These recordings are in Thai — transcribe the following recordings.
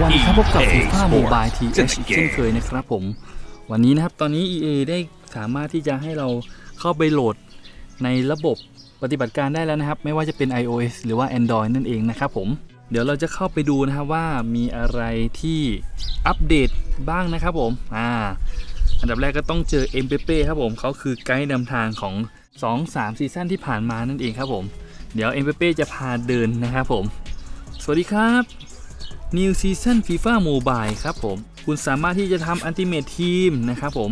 สวัสดีครับพบกับ EA FIFA Sports Mobile TH จะอีกเกมเช่นเคยนะครับผม วันนี้นะครับตอนนี้ EA ได้สามารถที่จะให้เราเข้าไปโหลดในระบบปฏิบัติการได้แล้วนะครับ ไม่ว่าจะเป็น iOS หรือว่า Android นั่นเองนะครับผม เดี๋ยวเราจะเข้าไปดูนะครับว่ามีอะไรที่อัปเดตบ้างนะครับผมอ่าอันดับแรกก็ต้องเจอเอ็มเปเป้ครับผมเขาคือไกด์นำทางของ 2-3ซีซั่นที่ผ่านมานั่นเองครับผม เดี๋ยวเอ็มเปเป้จะพาเดินนะครับผม สวัสดีครับ New Season FIFA Mobile ครับผม คุณสามารถที่จะทำ Ultimate Team นะครับผม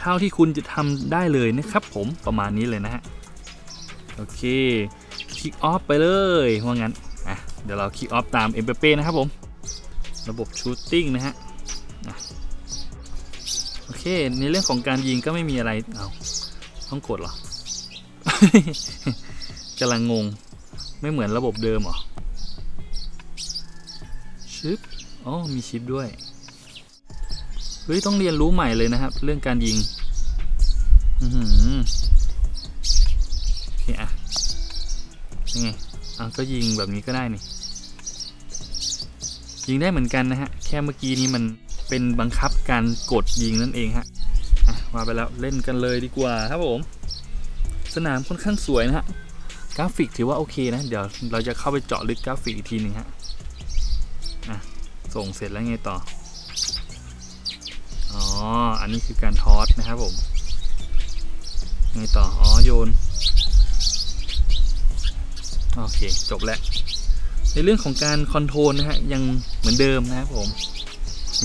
เท่าที่คุณจะทำได้เลยนะครับผมประมาณนี้เลยนะฮะ โอเค Kick Off ไปเลยว่างั้นอะเดี๋ยวเรา Kick Off ตามเอ็มเปเป้นะครับผม ระบบ Shooting นะฮะโอเค ในเรื่องของการยิงก็ไม่มีอะไรเอาต้องกดเหรอกำลังงงไม่เหมือนระบบเดิมเหรอ ชิปอ๋อมีชิปด้วย เฮ้ย ต้องเรียนรู้ใหม่เลยนะครับ เรื่องการยิง อือหือโอเคอะยังไงอะก็ยิงแบบนี้ก็ได้นี่ ยิงได้เหมือนกันนะฮะ แค่เมื่อกี้นี้มันเป็นบังคับการกดยิงนั่นเองฮะอะมาไปแล้วเล่นกันเลยดีกว่าครับผม สนามค่อนข้างสวยนะฮะ กราฟิกถือว่าโอเคนะ เดี๋ยวเราจะเข้าไปเจาะลึกกราฟิกอีกทีหนึ่งฮะ ส่งเสร็จแล้วไงต่อ อ๋อ อันนี้คือการทอสนะครับผม ไงต่อ อ๋อ โยน โอเค จบแล้ว ในเรื่องของการคอนโทรลนะฮะ ยังเหมือนเดิมนะครับผม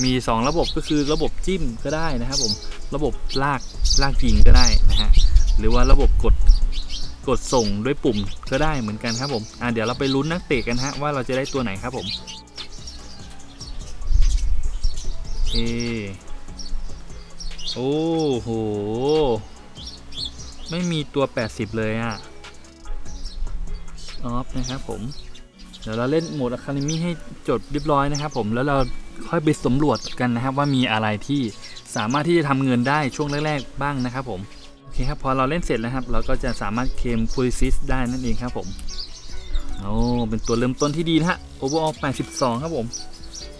มี 2 ระบบก็คือระบบจิ้มก็ได้นะครับผม ระบบลากลากยิงก็ได้นะฮะ หรือว่าระบบกดกดส่งด้วยปุ่มก็ได้เหมือนกันครับผม อ่าเดี๋ยวเราไปลุ้นนักเตะกันฮะว่าเราจะได้ตัวไหนครับผม เค โอ้โห ไม่มีตัว 80 เลยอะออฟนะครับผม เดี๋ยวเราเล่นโหมดอะคาเดมี่ให้จดเรียบร้อยนะครับผมแล้วเราค่อยไปสำรวจกันนะครับ ว่ามีอะไรที่สามารถที่จะทำเงินได้ช่วงแรก ๆ บ้างนะครับผมโอเคครับพอเราเล่นเสร็จแล้วครับ เราก็จะสามารถเคลม p o l i c i s ได้นั่นเองครับผมโอ้เป็นตัวเริ่มต้นที่ดีนะฮะ overall 82 ครับผม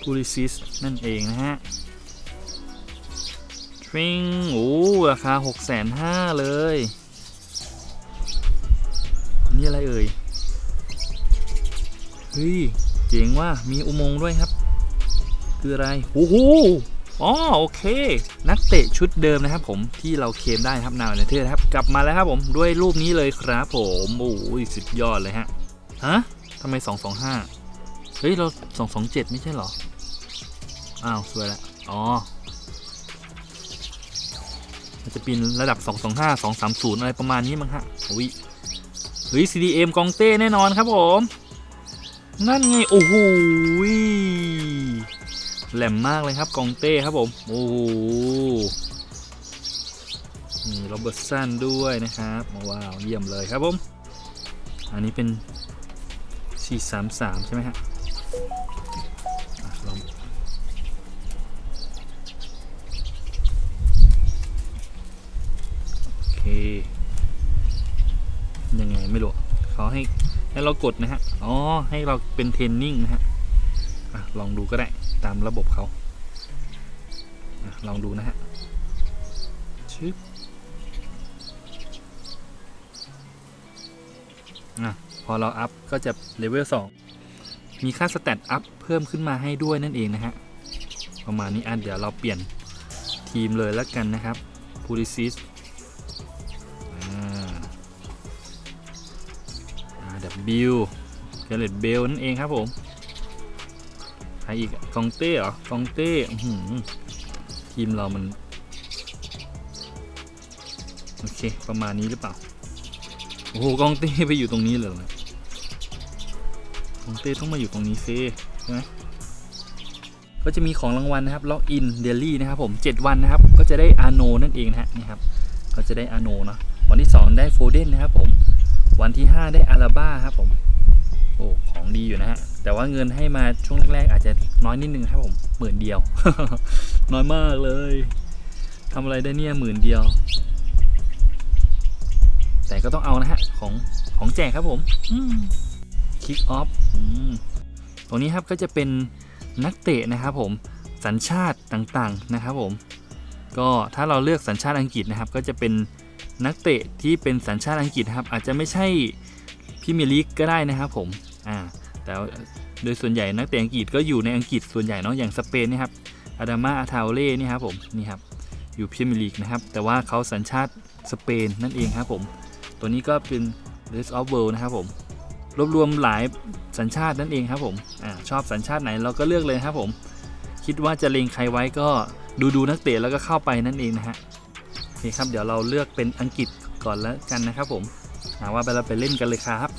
p o l i c i s นั่นเองนะฮะทริงโอ้ราคา 6 5 0 0 0เลย นี่อะไรเอ่ย เฮ้ย เจ๋งว่ามีอุโมงค์ด้วยครับ คืออะไรโอ้โหอ๋อโอเค นักเตะชุดเดิมนะครับผมที่เราเคมได้ครับนาวเนเธอร์ครับ กลับมาแล้วครับผมด้วยรูปนี้เลยครับผมโอ้ยสุดยอดเลยฮะฮะทำไม 225 เฮ้ย เรา 227 ไม่ใช่หรอ อ้าวสวยละอ๋อมันจะเป็นระดับ 225 230 อะไรประมาณนี้มั้งฮะอุ้ยเฮ้ย CDM กองเต้แน่นอนครับผม นั่นไง โอ้โหแหลมมากเลยครับกองเต้ครับผม โอ้โหนี่โรเบิร์ตสันด้วยนะครับว้าวเยี่ยมเลยครับผม อันนี้เป็น 433 ใช่ไหมฮะลอง โอเค ยังไงไม่รู้เขาให้ให้เรากดนะฮะ อ๋อ ให้เราเป็นเทรนนิ่งนะฮะะลองดูก็ได้ตามระบบเขาอลองดูนะฮะชึบอะพอเราอัพก็จะเลเวล2มีค่าสแตทอัพเพิ่มขึ้นมาให้ด้วยนั่นเองนะฮะ ประมาณนี้อะเดี๋ยวเราเปลี่ยนทีมเลยแล้วกันนะครับ p u l i บบิลเกเลตเบลนั่นเองครับผมใครอีกกองเต้เหรอกองเต้หือทีมเรามัน โอเค ประมาณนี้หรือเปล่า โอ้โหกองเต้ไปอยู่ตรงนี้เลยเหรอกองเต้ต้องมาอยู่ตรงนี้ซิใช่ไหมก็จะมีของรางวัลนะครับล็อกอินเดลี่นะครับผม 7 วันนะครับ ก็จะได้อาโนนั่นเองนะฮะนี่ครับ ก็จะได้อาโนเนาะวันที่ 2 ได้โฟเดนนะครับผม วันที่ 5 ได้อาราบ้าครับผม โอ้ของดีอยู่นะฮะ แต่ว่าเงินให้มาช่วงแรกๆ อาจจะน้อยนิดนึงครับผมหมื่นเดียว น้อยมากเลยทำอะไรได้เนี่ยหมื่นเดียว แต่ก็ต้องเอานะฮะ ของของแจกครับผมคิกออฟตรงนี้ครับก็จะเป็นนักเตะนะครับผมสัญชาติต่างๆนะครับผม ก็ถ้าเราเลือกสัญชาติอังกฤษนะครับ ก็จะเป็น นักเตะที่เป็นสัญชาติอังกฤษครับอาจจะไม่ใช่พรีเมีลีกก็ได้นะครับผมอ่าแต่โดยส่วนใหญ่นักเตะอังกฤษก็อยู่ในอังกฤษส่วนใหญ่เนาะอย่างสเปนเนะครับอาดามาอาทาโอเล่นี่ครับผมนี่ครับอยู่พรีเมีลีกนะครับแต่ว่าเขาสัญชาติสเปนนั่นเองครับผมตัวนี้ก็เป็น Rest of World นะครับผมรวบรวมหลายสัญชาตินั่นเองครับผมอชอบสัญชาติไหนเราก็เลือกเลยครับผม คิดว่าจะเลงใครไว้ก็ดูดูนักเตะแล้วก็เข้าไปนั่นเองนะฮะ อเคครับเดี๋ยวเราเลือกเป็นอังกฤษก่อนแล้วกันนะครับผมหาว่าไปเราไปเล่นกันเลยครับ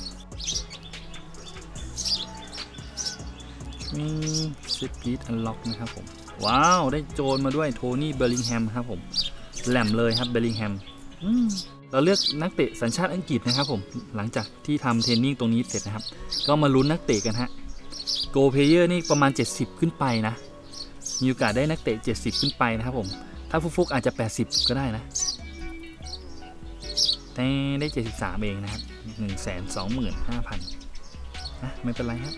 สปีดอันล็อกนะครับผม ว้าว ได้โจรมาด้วยโทนี่เบลลิงแฮมครับผมแหลมเลยครับเบลลิงแฮมอืมเราเลือกนักเตะสัญชาติอังกฤษนะครับผม หลังจากที่ทำเทรนนิ่งตรงนี้เสร็จนะครับ ก็มาลุ้นนักเตะกันฮะโกเพเยอร์นี่ประมาณ 70 ขึ้นไปนะ มีโอกาสได้นักเตะ 70 ขึ้นไปนะครับผม ถ้าฟุกๆอาจจะ 80 ก็ได้นะ แต่ได้ 73 เองนะครับ 125,000นะไม่เป็นไรครับ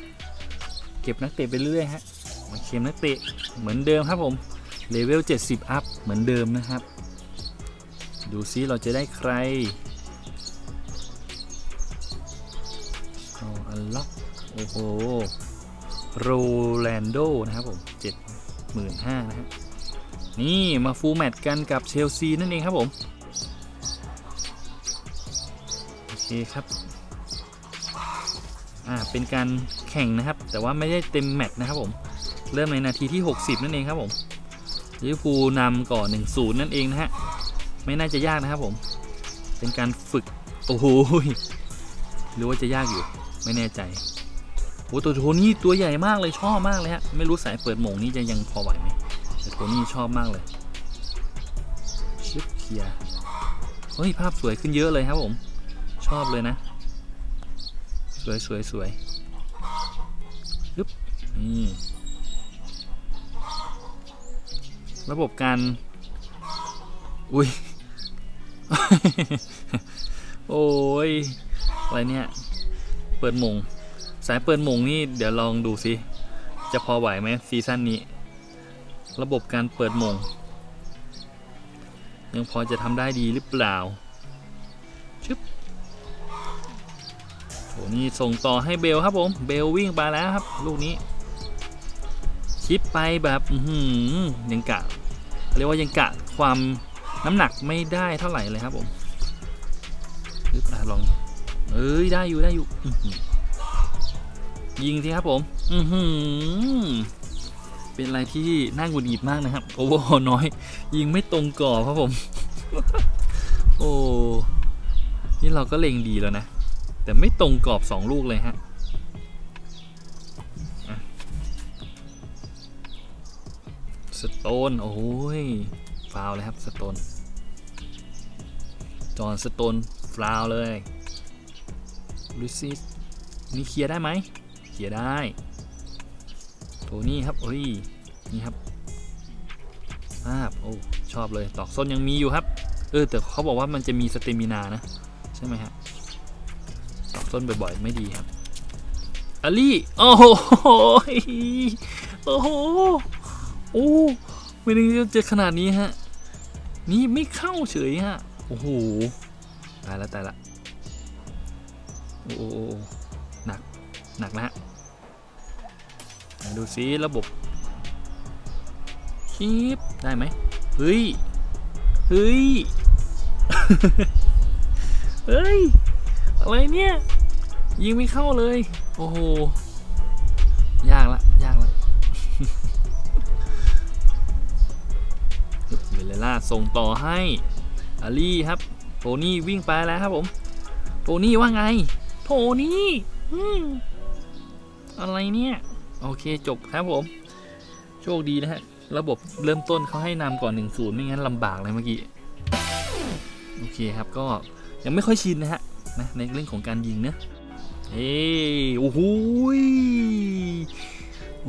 เก็บนักเตะไปเรื่อยฮะมาเคลมนักเตะเหมือนเดิมครับผมเลเวล 70 อัพเหมือนเดิมนะครับ ดูซิเราจะได้ใครอาอันล็อกโอ้โหโรแลนโดนะครับผม 75,000 นะครับ นี่มาฟูลแมตช์กันกับเชลซีนั่นเองครับผม โอเคครับ อ่า เป็นการแข่งนะครับ แต่ว่าไม่ได้เต็มแมตช์นะครับผม เริ่มในนาทีที่ 60 นั่นเองครับผมลิเวอร์พูลนำก่อน1-0 นั่นเองนะฮะ ไม่น่าจะยากนะครับผม เป็นการฝึก โอ้โห หรือว่าจะยากอยู่ ไม่แน่ใจโอ้ตัวโทนี่ตัวใหญ่มากเลยชอบมากเลยฮะ ไม่รู้สายเปิดหมงนี่จะยังพอไหวไหม ต่โทนี่ชอบมากเลยชิปเคลียเฮ้ยภาพสวยขึ้นเยอะเลยครับผม ชอบเลยนะ สวยสวยสวยปึ๊บนี่ระบบการ อุ้ย โอ้ย อะไรเนี่ย เปิดมง สายเปิดมงนี่เดี๋ยวลองดูสิ จะพอไหวไหมซีซั่นนี้ ระบบการเปิดมง ยังพอจะทำได้ดีหรือเปล่าชึบโหนี่ส่งต่อให้เบลครับผม เบลวิ่งไปแล้วครับ ลูกนี้ ชิปไปแบบหือยังกะ เรียกว่ายังกะความน้ำหนักไม่ได้เท่าไหร่เลยครับผมยึบอะลอง เอ้ยได้อยู่ได้อยู่ยิงสิครับผม อือหือ เป็นอะไรที่น่าหงุดหงิดมากนะครับโอเวอร์น้อย ยิงไม่ตรงกรอบครับผม โอ้นี่เราก็เล็งดีแล้วนะ แต่ไม่ตรงกรอบสองลูกเลยฮะสโตน โอ้ยฟาวเลยครับสโตน จอนสโตนฟาวเลยลูซิสนี่เคลียร์ได้ไหมเคลียร์ได้ โทนี่ครับเฮ้ยนี่ครับภาพโอ้ชอบเลยตอกส้นยังมีอยู่ครับ เออแต่เขาบอกว่ามันจะมีสเตมินานะ ใช่ไหมฮะตอกส้นบ่อยๆ ไม่ดีครับอาลี่โอ้โหโอ้โหโอ้ไม่นึกว่าจะขนาดนี้ฮะ นี่ไม่เข้าเฉยฮะโอ้โหตายละตายละโอ้โหหนักหนักนะฮะ ดูซิระบบคีบได้ไหมเฮ้ย เฮ้ย เฮ้ย อะไรเนี่ย ยิงไม่เข้าเลย โอ้โห ยากละ ยากละเบลล่าส่งต่อให้อาลี่ครับ โทนี่วิ่งไปแล้วครับผม โทนี่ว่าไง โทนี่อะไรเนี่ย โอเคจบครับผม โชคดีนะฮะ ระบบเริ่มต้นเขาให้นำก่อน 1-0 ไม่งั้นลำบากเลยเมื่อกี้ โอเคครับก็ยังไม่ค่อยชินนะฮะนะในเรื่องของการยิงเนะเอ้โอ้โห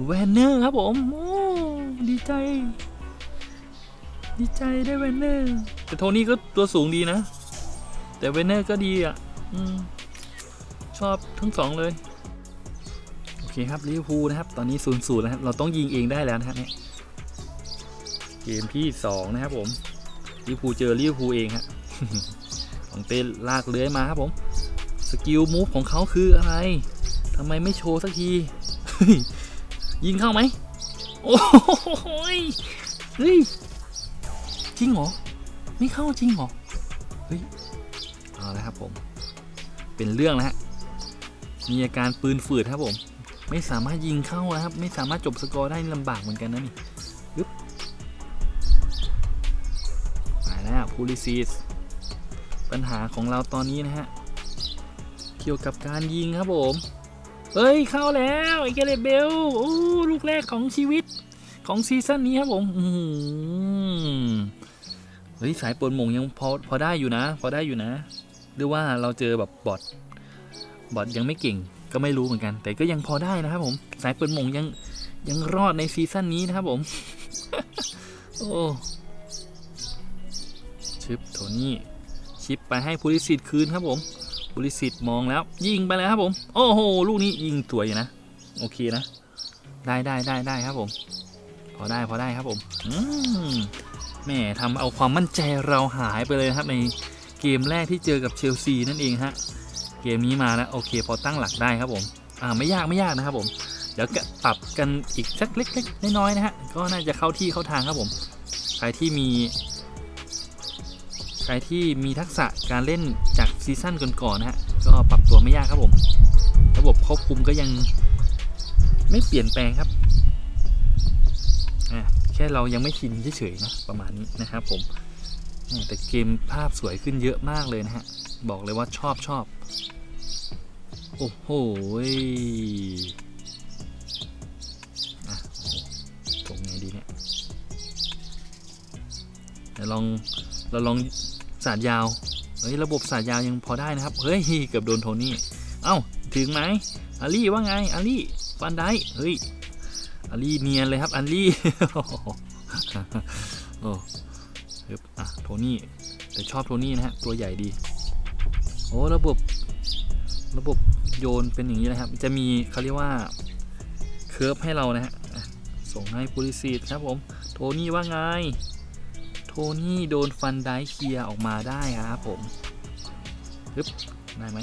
แวนเนอร์ครับผมโอ้ดีใจ ดีใจได้เวนเนอร์แต่โทนี่ก็ตัวสูงดีนะ แต่เวนเนอร์ก็ดีอะชอบทั้งสองเลย เคครับลิเวอร์พูลนะครับ ตอนนี้0ูนย์ศูนย์นะครับ เราต้องยิงเองได้แล้วนะครับเนี่ยเกมที่2นะครับผมลิเวอร์พูลเจอลิเวอร์พูลเองฮะของเต้นลากเลื้อยมาครับผม สกิลมูฟของเขาคืออะไรทำไมไม่โชว์สักที ยิงเข้าไหม โอ้โหยเฮ้ยจริงเหรอ ไม่เข้าจริงเหรอ เฮ้ย เอาละครับผม เป็นเรื่องแล้วฮะ มีอาการปืนฝืดครับผม ไม่สามารถยิงเข้านะครับ ไม่สามารถจบสกอร์ได้ลำบากเหมือนกันนะนี่ปึ๊บมาแล้วพูลิซีสปัญหาของเราตอนนี้นะฮะ เกี่ยวกับการยิงครับผม เฮ้ย เข้าแล้วไอเกเรตเบลโอ้ลูกแรกของชีวิตของซีซั่นนี้ครับผมอื้อหือเฮ้ยสายปนมงยังพอพอได้อยู่นะ พอได้อยู่นะ หรือว่าเราเจอแบบบอทบอทยังไม่เก่ง ก็ไม่รู้เหมือนกัน แต่ก็ยังพอได้นะครับผม สายเปืนหมงยังยังรอดในซีซั่นนี้นะครับผม โอ้ชิปโทนี่ชิปไปให้พูลิสิตคืนครับผมพูลิสิตมองแล้ว ยิงไปเลยครับผม โอ้โห ลูกนี้ยิงสวยอยู่นะ โอเคนะ ได้ได้ได้ได้ครับผม พอได้พอได้ครับผม อืมแม่ทำเอาความมั่นใจเราหายไปเลยครับในเกมแรกที่เจอกับเชลซีนั่นเองฮะ เกมนี้มาแล้วโอเคพอตั้งหลักได้ครับผมอ่าไม่ยากไม่ยากนะครับผมเดี๋ยวปรับกันอีกสักเล็กๆน้อยๆนะฮะก็น่าจะเข้าที่เข้าทางครับผม ใครที่มี ใครที่มีทักษะการเล่นจากซีซั่นก่อนๆนะฮะก็ปรับตัวไม่ยากครับผม ระบบควบคุมก็ยังไม่เปลี่ยนแปลงครับแค่เรายังไม่ชินเฉยๆนะประมาณนี้นะครับผมแต่เกมภาพสวยขึ้นเยอะมากเลยนะฮะ บอกเลยว่าชอบชอบ โอ้โหอะโอ้โหตรงไงดีเนี่ยเดี๋ยวลอง เราลองสาดยาว เฮ้ย ระบบสาดยาวยังพอได้นะครับ เฮ้ย เกือบโดนโทนี่ เอ้า ถึงไหมอาลี่ว่าไงอาลี่ฟันได้เฮ้ยอาลี่เนียนเลยครับอาลี่โอ้ยอะโทนี่แต่ชอบโทนี่นะฮะ ตัวใหญ่ดี โอ้ระบบระบบโยนเป็นอย่างนี้นะครับ จะมีเขาเรียกว่าเคิร์ฟให้เรานะฮะส่งให้พูลิซีครับผมโทนี่ว่าไง โทนี่โดนฟันได้เคลียร์ออกมาได้ครับผมปึ๊บได้ไหม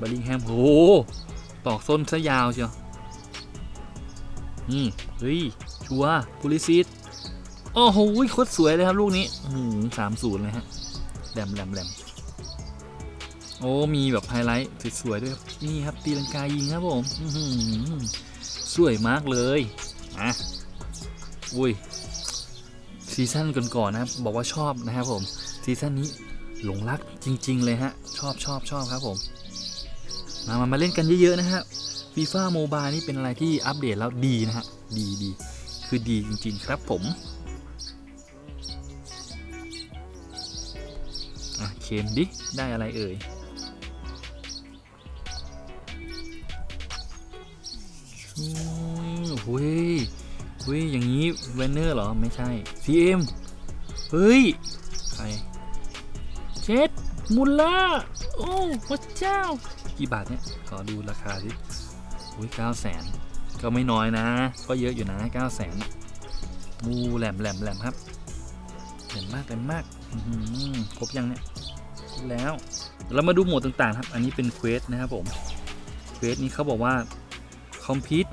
บัลลิงแฮมโหตอกส้นซะยาวเชียวนี่เฮ้ยชัวพูลิซีโอ้โหโคตรสวยเลยครับลูกนี้สามศูนย์เลยฮะแหลมแหลมแหลม โอ้มีแบบไฮไลท์สวยๆด้วยครับนี่ครับตีลังกายิงครับผมสวยมากเลยอะอุ้ยซีซั่นก่อนๆนะครับ บอกว่าชอบนะครับผมซีซั่นนี้หลงรักจริง ๆ เลยฮะ ชอบชอบชอบครับผม มามามาเล่นกันเยอะ ๆ นะฮะฟีฟ่าโมบายนี่เป็นอะไรที่อัปเดตแล้วดีนะฮะ ดีดีคือดีจริง ๆ ครับผมอะเค็มดิ ได้อะไรเอ่ย เฮ้ยเฮ้ย อย่างนี้เวนเนอร์เหรอ ไม่ใช่ CM เฮ้ย ใครเจ็ดมุลล่า โอ้พระเจ้า กี่บาทเนี่ย ขอดูราคาสิอุ้ยเก้าแสนก็ไม่น้อยนะ ก็เยอะอยู่นะเก้าแสนมูแหลมแหลมแหลมครับแหลมมากแหลมมากครบยังเนี่ย แล้ว เรามาดูโหมดต่างๆ ครับ อันนี้เป็นเควสนะครับผม เควสนี้เขาบอกว่า คอมพิว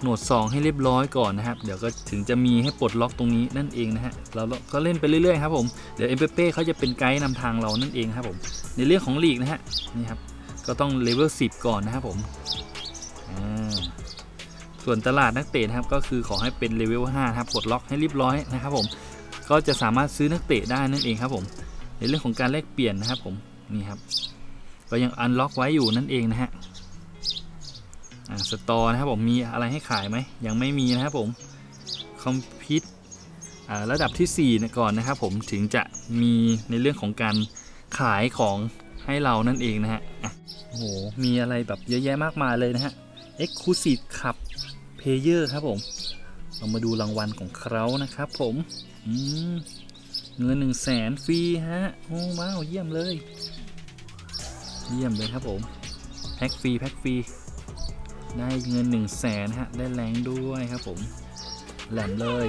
โหนด 2 ให้เรียบร้อยก่อนนะครับ เดี๋ยวก็ถึงจะมีให้ปลดล็อกตรงนี้นั่นเองนะฮะ เราก็เล่นไปเรื่อยๆครับผม เดี๋ยวเอ็มเปเป้เขาจะเป็นไกด์นำทางเรานั่นเองครับผม ในเรื่องของลีกนะฮะ นี่ครับ ก็ต้องเลเวล10 ก่อนนะครับผม ส่วนตลาดนักเตะนะครับ ก็คือขอให้เป็นเลเวล5ครับปลดล็อกให้เรียบร้อยนะครับผม ก็จะสามารถซื้อนักเตะได้นั่นเองครับผม ในเรื่องของการแลกเปลี่ยนนะครับผม นี่ครับ ก็ยังอันล็อกไว้อยู่นั่นเองนะฮะ อ่าสตอร์นะครับผมมีอะไรให้ขายไหมยังไม่มีนะครับผมคอมพิวอ่าระดับที่ 4 ก่อนนะครับผมถึงจะมีในเรื่องของการขายของให้เรานั่นเองนะฮะโอ้โหมีอะไรแบบเยอะแยะมากมายเลยนะฮะ Exclusive ขับเพเยอร์ครับผม เรามาดูรางวัลของเขานะครับผมอืมเงินหนึ่งแสนฟรีฮะ โอ้ว้าว เยี่ยมเลย เยี่ยมเลยครับผม แพ็กฟรี แพ็กฟรี ได้เงิน1นึ่งแสนฮะ ได้แรงด้วยครับผม แหลมเลย